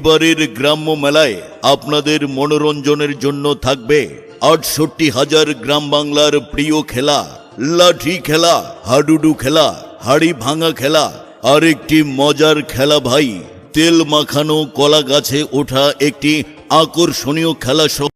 এবারের গ্রাম্য মেলায় আপনাদের মনোরঞ্জনের জন্য থাকবে আটষট্টি হাজার গ্রাম বাংলার প্রিয় খেলা, লাঠি খেলা, হাডুডু খেলা, হাড়ি ভাঙা খেলা আর একটি মজার খেলা ভাই, তেল মাখানো কলা গাছে ওঠা একটি আকর্ষণীয় খেলা সহ